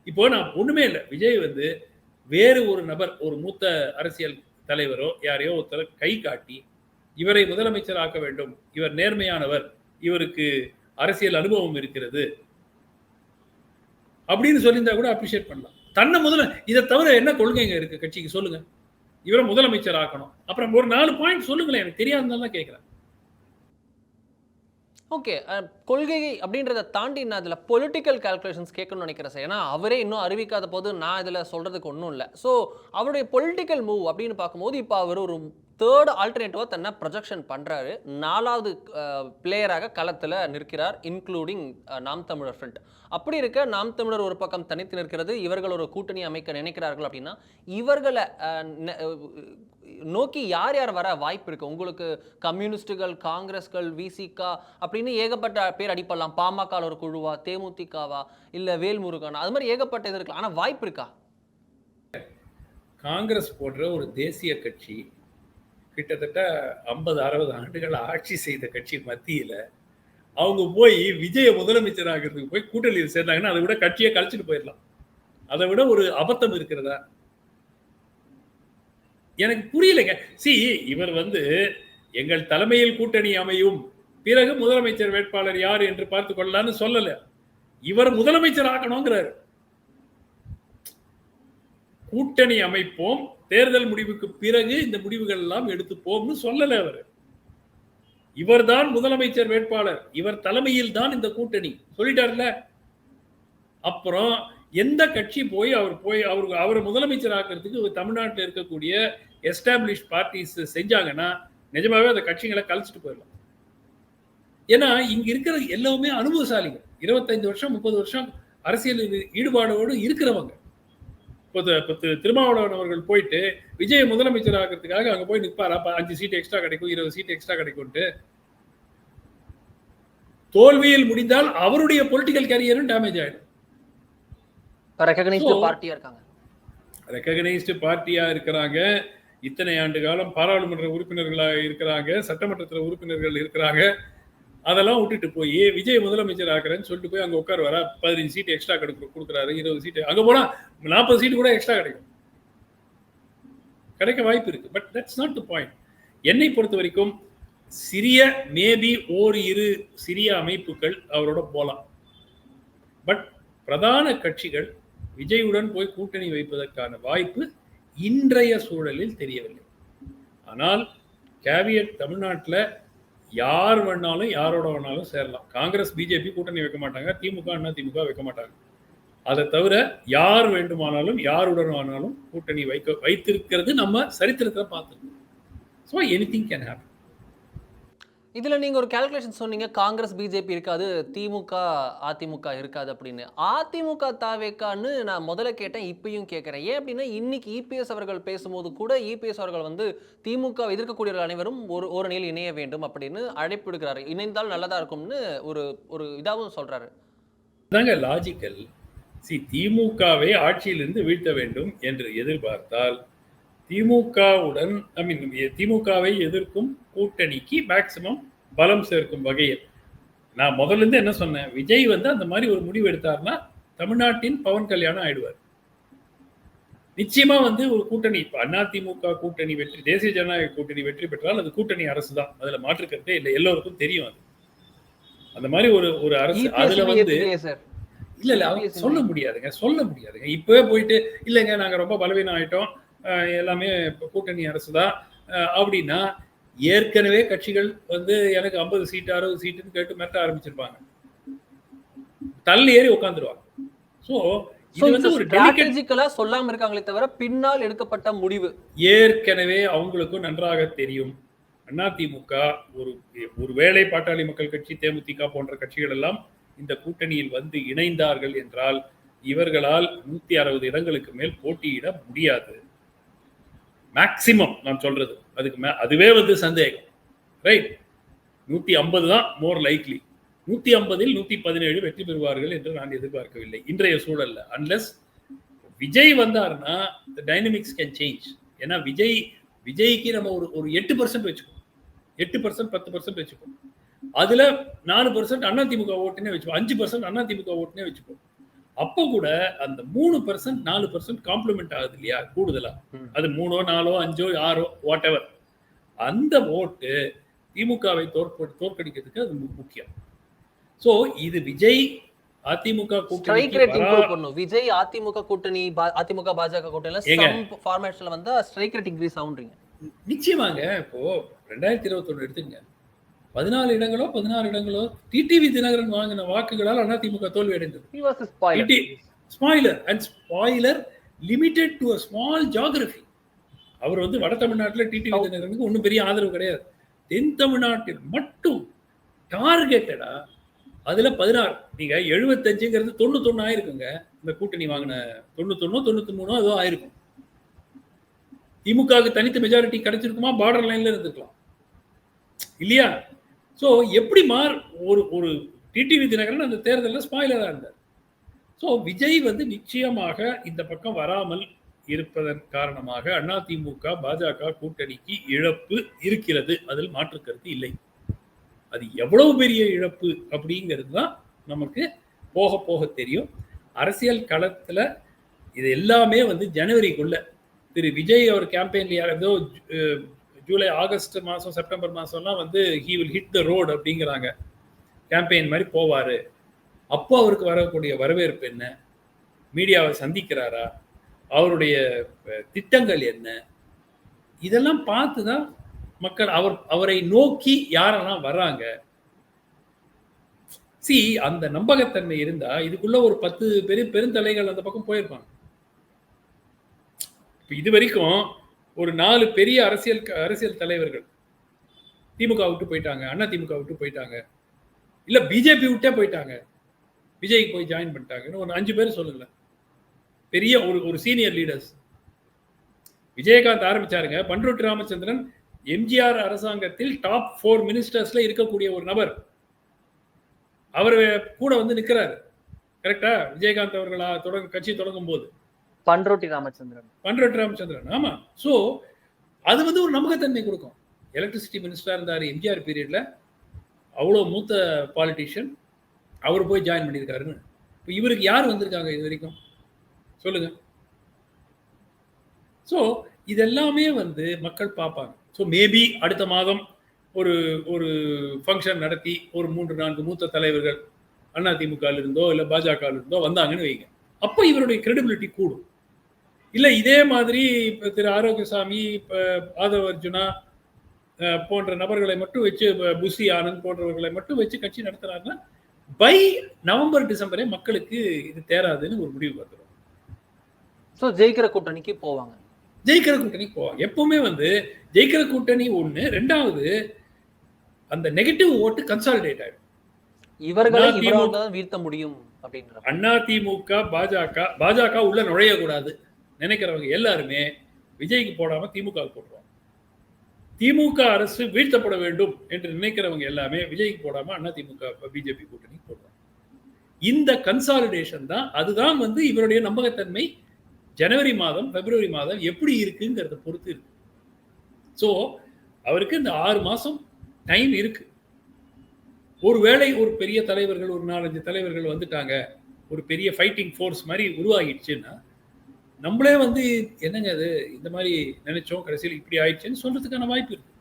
இப்போ நான் ஒண்ணுமே இல்லை. விஜய் வந்து வேறு ஒரு நபர் ஒரு மூத்த அரசியல் தலைவரோ யாரையோ ஒருத்தர் கை காட்டி இவரை முதலமைச்சர் ஆக்க வேண்டும். இவர் நேர்மையானவர். இவருக்கு அரசியல் அனுபவம் இருக்கிறது. அப்படின்னு சொல்லியிருந்தா கூட அப்ரிஷியேட் பண்ணலாம். தன்னை முதல்ல இதை தவிர என்ன கொள்கைங்க இருக்கு? கட்சிக்கு சொல்லுங்க. இவரை முதலமைச்சர் ஆக்கணும். அப்புறம் ஒரு நாலு பாயிண்ட் சொல்லுங்களேன். எனக்கு தெரியாதுன்னு தான் கேட்கிறேன் ஓகே கொள்கை அப்படின்றத தாண்டி நான் அதில் பொலிட்டிக்கல் கால்குலேஷன்ஸ் கேட்கணும்னு நினைக்கிறேன் சார். ஏன்னா அவரே இன்னும் அறிவிக்காத போது நான் இதில் சொல்கிறதுக்கு ஒன்றும் இல்லை. ஸோ அவருடைய பொலிட்டிக்கல் மூவ் அப்படின்னு பார்க்கும்போது இப்போ அவர் ஒரு தேர்டு ஆல்டர்னேட்டிவாக தன்னை ப்ரொஜெக்ஷன் பண்ணுறாரு நாலாவது பிளேயராக களத்தில் நிற்கிறார் இன்க்ளூடிங் நாம் தமிழர் ஃப்ரண்ட் அப்படி இருக்க நாம் தமிழர் ஒரு பக்கம் தனித்து நிற்கிறது இவர்கள் ஒரு கூட்டணி அமைக்க நினைக்கிறார்கள் அப்படின்னா இவர்களை நோக்கி யார் யார் வர வாய்ப்பு இருக்குது உங்களுக்கு கம்யூனிஸ்ட்டுகள் காங்கிரஸ்கள் விசிகா அப்படின்னு ஏகப்பட்ட பேர் அடிப்படலாம். பாமக ஒரு குழுவா தேமுதிகவா இல்லை வேல்முருகனா அது மாதிரி ஏகப்பட்ட இது இருக்கலாம். ஆனால் வாய்ப்பு இருக்கா? காங்கிரஸ் போன்ற ஒரு தேசிய கட்சி கிட்டத்தட்ட ஐம்பது அறுபது ஆண்டுகள் ஆட்சி செய்த கட்சி மத்தியில அவங்க போய் விஜய முதலமைச்சர் ஆகிறதுக்கு போய் கூட்டணியில் சேர்ந்தாங்கன்னா அதை விட கட்சியை கழிச்சிட்டு போயிடலாம். அதை விட ஒரு அபத்தம் இருக்கிறதா? எனக்கு புரியலைங்க. சி இவர் வந்து எங்கள் தலைமையில் கூட்டணி அமையும் பிறகு முதலமைச்சர் வேட்பாளர் யார் என்று பார்த்து கொள்ளலாம்னு சொல்லல. இவர் முதலமைச்சர் ஆக்கணுங்கிறாரு. கூட்டணி அமைப்போம் தேர்தல் முடிவுக்கு பிறகு இந்த முடிவுகள் எல்லாம் எடுத்துப்போம்னு சொல்லல அவர். இவர்தான் முதலமைச்சர் வேட்பாளர். இவர் தலைமையில் தான் இந்த கூட்டணி. சொல்லிட்டார்ல? அப்புறம் எந்த கட்சி போய் அவர் போய் அவர் அவர் முதலமைச்சர் ஆக்கிறதுக்கு தமிழ்நாட்டில் இருக்கக்கூடிய எஸ்டாப்ளிஷ் பார்ட்டிஸ் செஞ்சாங்கன்னா நிஜமாவே அந்த கட்சிகளை கழிச்சிட்டு போயிடலாம். ஏன்னா இங்க இருக்கிற எல்லாமே அனுபவசாலிகள். இருபத்தைந்து வருஷம் முப்பது வருஷம் அரசியல் ஈடுபாடோடு இருக்கிறவங்க. இப்போ திருமாவளவன் அவர்கள் போயிட்டு விஜய் முதலமைச்சர் ஆகிறதுக்காக அங்க போய் நிற்பாரா அப்ப அஞ்சு சீட் எக்ஸ்ட்ரா கிடைக்கும் இருபது சீட் எக்ஸ்ட்ரா கிடைக்கும்ட்டு தோல்வியில் முடிந்தால் அவருடைய பொலிட்டிக்கல் கேரியரும் டேமேஜ் ஆயிடும். பார்ட்டியா இருக்காங்க. ரெக்கக்னைஸ்டு பார்ட்டியா இருக்கிறாங்க. இத்தனை ஆண்டு காலம் பாராளுமன்ற உறுப்பினர்களாக இருக்கிறாங்க. சட்டமன்றத்தில் உறுப்பினர்கள் இருக்கிறாங்க. அதெல்லாம் விட்டுட்டு போய் விஜய் முதலமைச்சர் ஆக்குறேன்னு சொல்லிட்டு போய் அங்க உட்கார் வர பதினஞ்சு சீட் எக்ஸ்ட்ரா கிடைக்கும் கொடுக்குறாரு இருபது சீட் அங்க போனா நாற்பது சீட் கூட எக்ஸ்ட்ரா கிடைக்கும். கிடைக்க வாய்ப்பு இருக்கு. But that's not the point என்னை பொறுத்த வரைக்கும் சிறிய மேபி ஓர் இரு சிறிய அமைப்புகள் அவரோட போலாம். பட் பிரதான கட்சிகள் விஜயுடன் போய் கூட்டணி வைப்பதற்கான வாய்ப்பு இன்றைய சூழலில் தெரியவில்லை. ஆனால் கேவியட் தமிழ்நாட்டில் யார் வேணாலும் யாரோட வேணாலும் சேரலாம். காங்கிரஸ் பிஜேபி கூட்டணி வைக்க மாட்டாங்க திமுக அண்ணா திமுக வைக்க மாட்டாங்க. அதை தவிர யார் வேண்டுமானாலும் யாருடன் வேணாலும் கூட்டணி வைக்க வைத்திருக்கிறது நம்ம சரித்திரத்தில் பார்த்துருக்கோம் so anything can happen இதில் நீங்கள் ஒரு கால்குலேஷன் சொன்னீங்க காங்கிரஸ் பிஜேபி இருக்காது திமுக அதிமுக இருக்காது அப்படின்னு. அதிமுக தாவேக்கான்னு நான் முதல்ல கேட்டேன் இப்பயும் கேட்குறேன். ஏன் அப்படின்னா இன்னைக்கு இபிஎஸ் அவர்கள் பேசும்போது கூட இபிஎஸ் அவர்கள் வந்து திமுக எதிர்க்கக்கூடியவர்கள் அனைவரும் ஒரு ஒரு நிலையில் இணைய வேண்டும் அப்படின்னு அழைப்பு விடுக்கிறாரு. இணைந்தால் நல்லதாக இருக்கும்னு ஒரு ஒரு இதாகவும் சொல்கிறாரு தாங்க லாஜிக்கல் சி திமுகவை ஆட்சியிலிருந்து வீழ்த்த வேண்டும் என்று எதிர்பார்த்தால் திமுகவுடன் ஐ மீன் திமுகவை எதிர்க்கும் கூட்டணிக்கு மேக்சிமம் பலம் சேர்க்கும் வகையில். நான் முதல்ல இருந்து என்ன சொன்னேன்? விஜய் வந்து அந்த மாதிரி ஒரு முடிவு எடுத்தார்னா தமிழ்நாட்டின் பவன் கல்யாணம் ஆயிடுவார். நிச்சயமா வந்து ஒரு கூட்டணி இப்ப அதிமுக கூட்டணி வெற்றி தேசிய ஜனநாயக கூட்டணி வெற்றி பெற்றால் அது கூட்டணி அரசு தான். அதுல மாற்றுக்கிறதே இல்லை. எல்லோருக்கும் தெரியும் அது. அந்த மாதிரி ஒரு ஒரு அரசு அதுல வந்து இல்ல இல்ல அவங்க சொல்ல முடியாதுங்க சொல்ல முடியாதுங்க. இப்பவே போயிட்டு இல்லைங்க நாங்க ரொம்ப பலவீனம் ஆயிட்டோம் எல்லாமே கூட்டணி அரசு தான் அப்படின்னா ஏற்கனவே கட்சிகள் வந்து எனக்கு ஐம்பது சீட் அறுபது சீட்டுன்னு கேட்டு மிரட்ட ஆரம்பிச்சிருப்பாங்க. தள்ளி ஏறி உட்காந்துருவாங்க ஸோ சொல்லாம இருக்காங்களே தவிர பின்னால் எடுக்கப்பட்ட முடிவு. ஏற்கனவே அவங்களுக்கும் நன்றாக தெரியும். அதிமுக ஒரு ஒரு வேளை பாட்டாளி மக்கள் கட்சி தேமுதிக போன்ற கட்சிகள் எல்லாம் இந்த கூட்டணியில் வந்து இணைந்தார்கள் என்றால் இவர்களால் நூத்தி அறுபது இடங்களுக்கு மேல் போட்டியிட முடியாது. மேக்சிமம் நான் சொல்றது. அதுக்கு மே அதுவே வந்து சந்தேகம். ரைட் நூற்றி ஐம்பது தான் மோர் லைக்லி நூற்றி ஐம்பதில் நூற்றி பதினேழு வெற்றி பெறுவார்கள் என்று நான் எதிர்பார்க்கவில்லை. இன்றைய சூழல்ல அன்லெஸ் விஜய் வந்தாருன்னா டைனமிக்ஸ் கேன் சேஞ்ச் ஏன்னா விஜய் விஜய்க்கு நம்ம ஒரு ஒரு எட்டு பர்சன்ட் வச்சுக்கோம். எட்டு பர்சன்ட் பத்து பர்சன்ட் வச்சுக்கோம். அதில் நாலு பர்சன்ட் அதிமுக ஓட்டுனே வச்சுக்கோ அஞ்சு பர்சன்ட் அதிமுக ஓட்டுனே வச்சுக்கோ அப்போ கூட அந்த மூணு பர்சன்ட் நாலு பர்சன்ட் காம்ப்ளிமெண்ட் ஆகுது இல்லையா? கூடுதலா. அது மூணோ நாலோ அஞ்சோ ஆறோ வாட் எவர் அந்த ஓட்டு திமுகவை தோற்க தோற்கடிக்கிறதுக்கு அது முக்கியம். சோ இது விஜய் அதிமுக பண்ணும் விஜய் அதிமுக கூட்டணி அதிமுக பாஜக. சம் ஃபார்மேட்ஸ்ல வந்து ஸ்ட்ரைக் ரேட் இன்க்ரீஸ் ஆகுன்றீங்க நிச்சயமாங்க. இப்போ ரெண்டாயிரத்தி இருபத்தொன்னு எடுத்துங்க பதினாலு இடங்களோ பதினாறு இடங்களோ டிடிவி தினகரன் வாங்கின வாக்குகளால் அதிமுக தோல்வி அடைந்தது spoiler and spoiler limited to a small geography அவர் வந்து வட தமிழ்நாட்டில் டிடிவி Oh. தினகரனுக்கு ஒன்றும் பெரிய ஆதரவு கிடையாது. தென் தமிழ்நாட்டில் மட்டும் டார்கெட்டடா அதுல பதினாறு. நீங்க எழுபத்தஞ்சுங்கிறது தொண்ணூத்தொன்னு ஆயிருக்குங்க. இந்த கூட்டணி வாங்கின தொண்ணூத்தொன்னோ தொண்ணூத்தி மூணோ ஏதோ ஆயிருக்கும். திமுகவுக்கு தனித்த மெஜாரிட்டி கிடைச்சிருக்குமா? பார்டர் லைன்ல இருந்திருக்கலாம். இல்லையா? ஸோ எப்படி மார் ஒரு ஒரு டிடிவி தினகரன் அந்த தேர்தலில் ஸ்பாயிலராக இருந்தார். ஸோ விஜய் வந்து நிச்சயமாக இந்த பக்கம் வராமல் இருப்பதன் காரணமாக அதிமுக பாஜக கூட்டணிக்கு இழப்பு இருக்கிறது. அதில் மாற்று கருத்து இல்லை. அது எவ்வளவு பெரிய இழப்பு அப்படிங்கிறது தான் நமக்கு போக போக தெரியும். அரசியல் களத்தில் இது எல்லாமே வந்து ஜனவரிக்குள்ள. திரு விஜய் அவர் கேம்பெயின்ல ஏதோ ஜூலை ஆகஸ்ட் மாதம் செப்டம்பர் மாதம்லாம் வந்து he will hit the road அப்படிங்கிறாங்க. கேம்பெயின் மாதிரி போவார். அப்போ அவருக்கு வரக்கூடிய வரவேற்பு என்ன? மீடியாவை சந்திக்கிறாரா? அவருடைய திட்டங்கள் என்ன? இதெல்லாம் பார்த்து தான் மக்கள் அவர் அவரை நோக்கி யாரெல்லாம் வர்றாங்க? சி அந்த நம்பகத்தன்மை இருந்தா இதுக்குள்ள ஒரு பத்து பெரிய பெருந்தலைகள் அந்த பக்கம் போயிருப்பாங்க. இது வரைக்கும் ஒரு நாலு பெரிய அரசியல் அரசியல் தலைவர்கள். திமுக விட்டு போயிட்டாங்க அண்ணா திமுக விட்டு போயிட்டாங்க. இல்ல பிஜேபி விட்டே போயிட்டாங்க. விஜய்க்கு போய் ஜாயின் பண்ணிட்டாங்கன்னு ஒரு அஞ்சு பேர் சொல்லுங்கள பெரிய ஒரு ஒரு சீனியர் லீடர்ஸ் விஜயகாந்த் ஆரம்பிச்சாருங்க. பண்ருட்டி ராமச்சந்திரன் எம்ஜிஆர் அரசாங்கத்தில் டாப் ஃபோர் மினிஸ்டர்ஸ்ல இருக்கக்கூடிய ஒரு நபர். அவர் கூட வந்து நிக்கிறாரு. கரெக்டா விஜயகாந்த் அவர்களா? தொடங்க கட்சி தொடங்கும் போது. பண்ரோட்டி ராமச்சந்திரன். பண்ரோட்டி ராமச்சந்திரன். ஆமா. சோ அது வந்து ஒரு நம்பகத்தன்மை கொடுக்கும். எலக்ட்ரிசிட்டி மினிஸ்டரா இருந்தாரு எம்ஜிஆர் பீரியட்ல அவ்வளோ மூத்த பாலிட்டிஷியன் அவர் போய் ஜாயின் பண்ணியிருக்காருன்னு. இப்போ இவருக்கு யார் வந்திருக்காங்க இது வரைக்கும்? சொல்லுங்க. ஸோ இதெல்லாமே வந்து மக்கள் பார்ப்பாங்க. ஸோ மேபி அடுத்த மாதம் ஒரு ஒரு ஃபங்க்ஷன் நடத்தி ஒரு மூன்று நான்கு மூத்த தலைவர்கள் அதிமுகவில் இருந்தோ இல்லை பாஜக இருந்தோ வந்தாங்கன்னு வைங்க. அப்போ இவருடைய கிரெடிபிலிட்டி கூடும். இல்லை இதே மாதிரி இப்போ திரு ஆரோக்கியசாமி இப்போ ஆதவ அர்ஜுனா போன்ற நபர்களை மட்டும் வச்சு ப- புசி ஆனந்த் போன்றவர்களை மட்டும் வச்சு கட்சி நடத்துறாருன்னா பை நவம்பர் டிசம்பரே மக்களுக்கு இது தேராதுன்னு ஒரு முடிவு வந்துடும் சோ ஜெயிக்கிற கூட்டணிக்கு போவாங்க. ஜெயிக்கிற கூட்டணி போவாங்க. எப்பவுமே வந்து ஜெயிக்கிற கூட்டணி ஒண்ணு ரெண்டாவது அந்த நெகட்டிவ் ஓட்டு கன்சாலிடேட் ஆயிடும். இவர்களை வீழ்த்த முடியும் அப்படின்ற அண்ணா திமுக பாஜக பாஜக உள்ள நுழையக்கூடாது. நினைக்கிறவங்க எல்லாருமே விஜய்க்கு போடாம திமுக போடுவாங்க திமுக அரசு வீழ்த்தப்பட வேண்டும் என்று நினைக்கிறவங்க எல்லாமே விஜய்க்கு போடாம அண்ணா திமுக பிஜேபி கூட்டணி போடுவாங்க. இந்த கன்சாலிடேஷன் தான் அதுதான் வந்து இவருடைய நம்பகத்தன்மை. ஜனவரி மாதம் பிப்ரவரி மாதம் எப்படி இருக்குங்கிறத பொறுத்து இருக்கு. ஸோ அவருக்கு இந்த ஆறு மாசம் டைம் இருக்கு. ஒருவேளை ஒரு பெரிய தலைவர்கள் ஒரு நாலஞ்சு தலைவர்கள் வந்துட்டாங்க ஒரு பெரிய ஃபைட்டிங் ஃபோர்ஸ் மாதிரி உருவாகிடுச்சுன்னா நம்மளே வந்து என்னங்க அது? இந்த மாதிரி நினைச்சோம் கடைசியில் இப்படி ஆயிடுச்சுன்னு சொல்றதுக்கான வாய்ப்பு இருக்கு.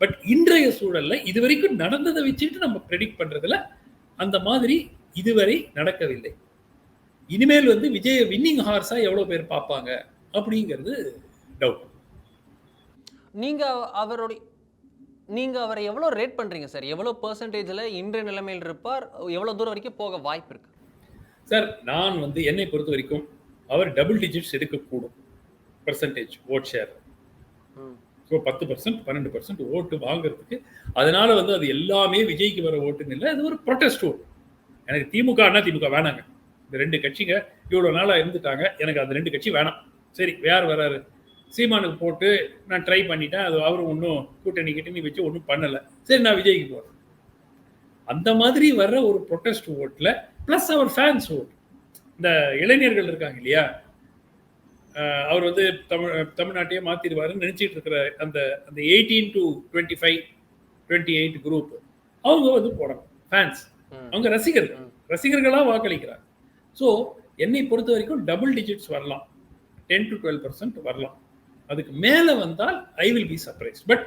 பட் இன்றைய சூழல்ல இது வரைக்கும் நடந்ததை வச்சுட்டு நம்ம ப்ரெடிக்ட் பண்றதுல அந்த மாதிரி இதுவரை நடக்கவில்லை. இனிமேல் வந்து விஜய வின்னிங் ஹார்ஸா எவ்வளவு பேர் பார்ப்பாங்க அப்படிங்கிறது டவுட் நீங்க அவருடைய நீங்க அவரை எவ்வளவு ரேட் பண்றீங்க சார்? எவ்வளவு பெர்சன்டேஜ்ல இன்றைய நிலைமையில் இருப்பார்? எவ்வளவு தூரம் வரைக்கும் போக வாய்ப்பு இருக்கு? சார் நான் வந்து என்னை பொறுத்த வரைக்கும் அவர் double digits எடுக்கக்கூடும். Percentage vote share. So பத்து பர்சன்ட் பன்னெண்டு பர்சன்ட் ஓட்டு வாங்குறதுக்கு அதனால வந்து அது எல்லாமே விஜய்க்கு வர ஓட்டுன்னு இல்லை அது ஒரு ப்ரொட்டஸ்ட் ஓட் எனக்கு திமுக அண்ணா திமுக வேணாங்க. இந்த ரெண்டு கட்சிங்க இவ்வளோ நாளாக இருந்துட்டாங்க எனக்கு அந்த ரெண்டு கட்சி வேணாம். சரி யார் வராரு. சீமானுக்கு போட்டு நான் ட்ரை பண்ணிட்டேன் அது அவரும் ஒன்றும் கூட்டணி கிட்டணி வச்சு ஒன்றும் பண்ணலை. சரி நான் விஜய்க்கு போகிறேன் அந்த மாதிரி வர்ற ஒரு ப்ரொட்டஸ்ட் ஓட்டில் ப்ளஸ் அவர் ஃபேன்ஸ் ஓட் இந்த இளைஞர்கள் இருக்காங்க இல்லையா? அவர் வந்து தமிழ் தமிழ்நாட்டையே மாற்றிடுவாருன்னு நினச்சிட்டு இருக்கிற அந்த அந்த eighteen to twenty five twenty eight group அவங்க வந்து போடணும். ஃபேன்ஸ். அவங்க ரசிகர்கள். ரசிகர்களாக வாக்களிக்கிறாங்க. ஸோ என்னை பொறுத்த வரைக்கும் டபுள் டிஜிட்ஸ் வரலாம். டென் டு டுவெல் பர்சன்ட் வரலாம். அதுக்கு மேலே வந்தால் I will be surprise but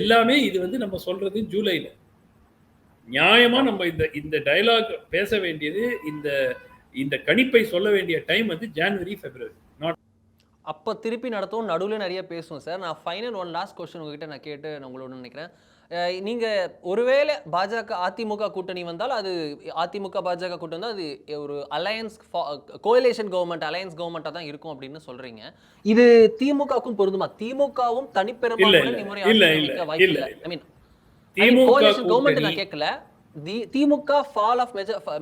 எல்லாமே இது வந்து நம்ம சொல்றது ஜூலைல. நியாயமா நம்ம இந்த இந்த டயலாக் பேச வேண்டியது இந்த இந்த கணிப்பை சொல்ல வேண்டிய டைம் வந்து ஜான்வரி பிப்ரவரி நாட் அப்போ திருப்பி நடத்தும் நடுவில் நிறைய பேசுவோம் சார். நான் ஃபைனல் ஒன் லாஸ்ட் கொஸ்டின் உங்ககிட்ட நான் கேட்டு நான் உங்களோட நினைக்கிறேன். அஹ் நீங்க ஒருவேளை பாஜக அதிமுக கூட்டணி வந்தால் அது அதிமுக பாஜக கூட்டணி அது ஒரு அலையன்ஸ் கோயலேஷன் கவர்மெண்ட் அலையன்ஸ் கவர்மெண்ட்டாக தான் இருக்கும் அப்படின்னு சொல்றீங்க. இது திமுகவுக்கும் பொருந்துமா? திமுகவும் இல்ல, தனிப்பெரும்பான்மையுடன் இல்ல. ஐ மீன் திமுக கோயலேஷன் கவர்மெண்ட் நான் கேட்கல. திமுக ஃபால் ஆஃப்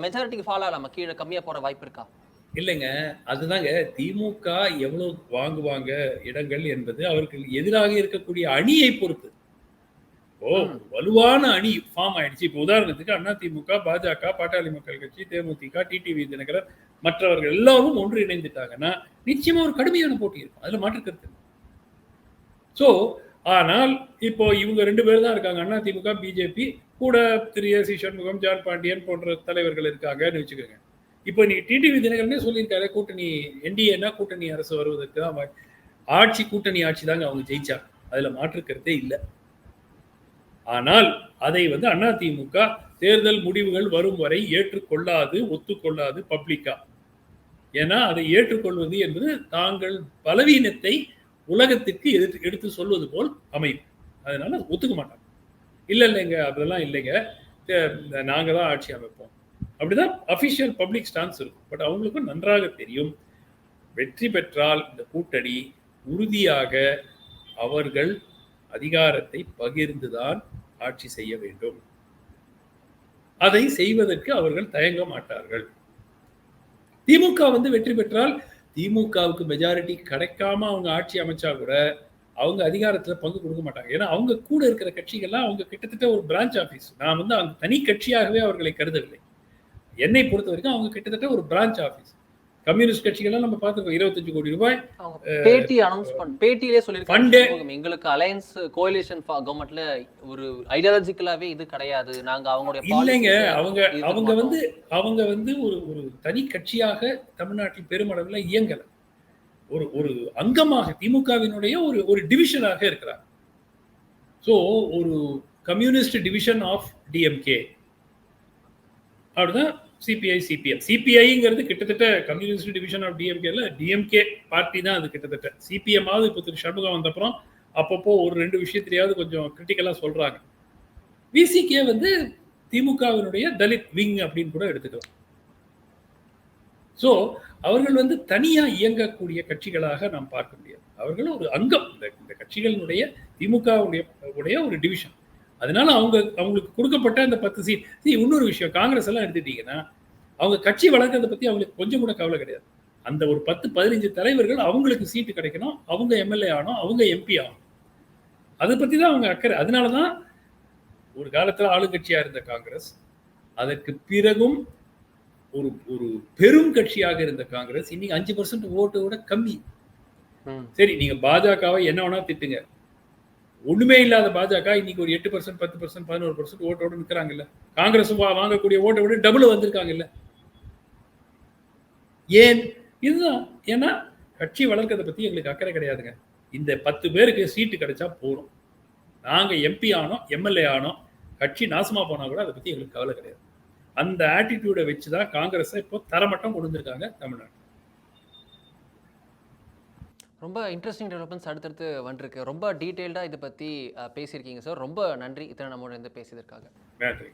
மெஜாரிட்டிக்கு ஃபால் ஆகலாமா? கீழே கம்மியா போற வாய்ப்பு இருக்கா? இல்லைங்க. அதுதாங்க திமுக எவ்வளவு வாங்குவாங்க இடங்கள் என்பது அவருக்கு எதிராக இருக்கக்கூடிய அணியை பொறுத்து. ஓ வலுவான அணி ஃபார்ம் ஆயிடுச்சு. இப்போ உதாரணத்துக்கு அண்ணா திமுக பாஜக பாட்டாளி மக்கள் கட்சி தேமுதிக டிடிவி தினகரன் மற்றவர்கள் எல்லாரும் ஒன்று இணைந்துட்டாங்கன்னா நிச்சயமா ஒரு கடுமையான போட்டி இருக்கும். அதுல மாற்று கருத்து ஸோ ஆனால் இப்போ இவங்க ரெண்டு பேர் தான் இருக்காங்க. அண்ணா திமுக பிஜேபி கூட Thiru A C Shanmugam John Pandian போன்ற தலைவர்கள் இருக்காங்கன்னு வச்சுக்கோங்க. இப்போ நீ டிடிவி தினகரனே சொல்லியிருக்காரு கூட்டணி என்டிஏனா கூட்டணி அரசு வருவதற்கு தான் ஆட்சி கூட்டணி ஆட்சி தாங்க அவங்க ஜெயிச்சாங்க. அதுல மாற்று கருத்தே இல்லை. ஆனால் அதை வந்து அதிமுக தேர்தல் முடிவுகள் வரும் வரை ஏற்றுக்கொள்ளாது ஒத்துக்கொள்ளாது பப்ளிக்கா ஏன்னா அதை ஏற்றுக்கொள்வது என்பது தாங்கள் பலவீனத்தை உலகத்திற்கு எடுத்து எடுத்து சொல்வது போல் அமையும். அதனால ஒத்துக்க மாட்டாங்க. இல்லை இல்லைங்க அதெல்லாம் இல்லைங்க. நாங்கள் தான் ஆட்சி அமைப்போம். அப்படிதான் அபிஷியல் பப்ளிக் ஸ்டான்ஸ் இருக்கும். பட் அவங்களுக்கும் நன்றாக தெரியும். வெற்றி பெற்றால் இந்த கூட்டணி உறுதியாக அவர்கள் அதிகாரத்தை பகிர்ந்துதான் ஆட்சி செய்ய வேண்டும். அதை செய்வதற்கு அவர்கள் தயங்க மாட்டார்கள். திமுக வந்து வெற்றி பெற்றால் திமுகவுக்கு மெஜாரிட்டி கிடைக்காம அவங்க ஆட்சி அமைச்சா கூட அவங்க அதிகாரத்துல பங்கு கொடுக்க மாட்டாங்க. ஏன்னா அவங்க கூட இருக்கிற கட்சிகள்லாம் அவங்க கிட்டத்தட்ட ஒரு பிரான்ச் ஆஃபீஸ் நான் வந்து அவங்க தனி கட்சியாகவே அவர்களை கருதவில்லை. என்னை பொறுத்த வரைக்கும் அவங்க கிட்டத்தட்ட ஒரு பிரான்ச் ஆஃபீஸ் கம்யூனிஸ்ட் கட்சிகள்லாம் நம்ம பார்த்துருக்கோம். இருபத்தஞ்சு கோடி ரூபாய் பேட்டி அனௌன்ஸ் பண்ண பேட்டியிலே சொல்லியிருக்காங்க. எங்களுக்கு அலையன்ஸ் கோயலேஷன் கவர்மெண்ட்ல ஒரு ஐடியாலஜிக்கலாவே இது கிடையாது. நாங்க அவங்களுடைய இல்லைங்க. அவங்க அவங்க. வந்து அவங்க வந்து ஒரு ஒரு தனி கட்சியாக தமிழ்நாட்டில் பெருமளவில் இயங்கல. ஒரு ஒரு அங்கமாக திமுகவினுடைய ஒரு ஒரு டிவிஷனாக இருக்கிறார் ஸோ ஒரு கம்யூனிஸ்ட் டிவிஷன் ஆஃப் டிஎம்கே அப்படிதான் சிபிஐ சிபிஎம் சிபிஐங்கிறது கிட்டத்தட்ட கம்யூனிஸ்ட் டிவிஷன் ஆஃப் டிஎம்கேல டிஎம்கே பார்ட்டி தான் அது கிட்டத்தட்ட. சிபிஎம்மாவது இப்போ திரு சண்முகம் வந்தப்புறம் அப்பப்போ ஒரு ரெண்டு விஷயத்திலேயாவது கொஞ்சம் கிரிட்டிக்கலாக சொல்றாங்க. விசிகே வந்து திமுகவினுடைய தலித் விங் அப்படின்னு கூட எடுத்துக்கலாம். ஸோ அவர்கள் வந்து தனியாக இயங்கக்கூடிய கட்சிகளாக நாம் பார்க்க முடியாது. அவர்கள் ஒரு அங்கம். இந்த இந்த கட்சிகளினுடைய திமுகவுடைய உடைய ஒரு டிவிஷன் அதனால அவங்க அவங்களுக்கு கொடுக்கப்பட்ட அந்த பத்து சீட் இன்னொரு விஷயம். காங்கிரஸ் எல்லாம் எடுத்துட்டீங்கன்னா அவங்க கட்சி வளர்க்கறதை பத்தி அவங்களுக்கு கொஞ்சம் கூட கவலை கிடையாது. அந்த ஒரு பத்து பதினஞ்சு தலைவர்கள் அவங்களுக்கு சீட்டு கிடைக்கணும். அவங்க எம்எல்ஏ ஆகணும். அவங்க எம்பி ஆகணும். அதை பத்தி தான் அவங்க அக்கறை. அதனால தான் ஒரு காலத்துல ஆளுங்கட்சியா இருந்த காங்கிரஸ் அதற்கு பிறகும் ஒரு ஒரு பெரும் கட்சியாக இருந்த காங்கிரஸ் இன்னைக்கு அஞ்சு பர்சன்ட் ஓட்டை விட கம்மி. சரி நீங்க பாஜகவை என்ன வேணா திட்டுங்க. ஒண்ணுமே இல்லாத பாஜக இன்னைக்கு ஒரு எட்டு பர்சன்ட் பத்து பர்சன்ட் பதினோரு பர்சன்ட் ஓட்டோட நிக்கிறாங்கல்ல. காங்கிரஸ் வாங்கக்கூடிய ஓட்டை விட டபுள் வந்திருக்காங்கல்ல. ஏன்? இதுதான். ஏன்னா கட்சி வளர்க்கறத பத்தி எங்களுக்கு அக்கறை கிடையாதுங்க. இந்த பத்து பேருக்கு சீட்டு கிடைச்சா போதும். நாங்க எம்பி ஆனோம் எம்எல்ஏ ஆனோம் கட்சி நாசமா போனா கூட அதை பத்தி எங்களுக்கு கவலை கிடையாது. அந்த ஆட்டிடியூடை வச்சு தான் காங்கிரஸை இப்போ தரமட்டம் கொண்டு வந்திருக்காங்க தமிழ்நாடு. ரொம்ப இன்ட்ரெஸ்டிங் டெவலப்மெண்ட்ஸ் அடுத்தடுத்து வந்துருக்கு. ரொம்ப டீட்டெயில்டாக இதை பற்றி பேசியிருக்கீங்க சார் ரொம்ப நன்றி இத்தனை நம்மளோட இருந்து பேசியதற்காக. நன்றி.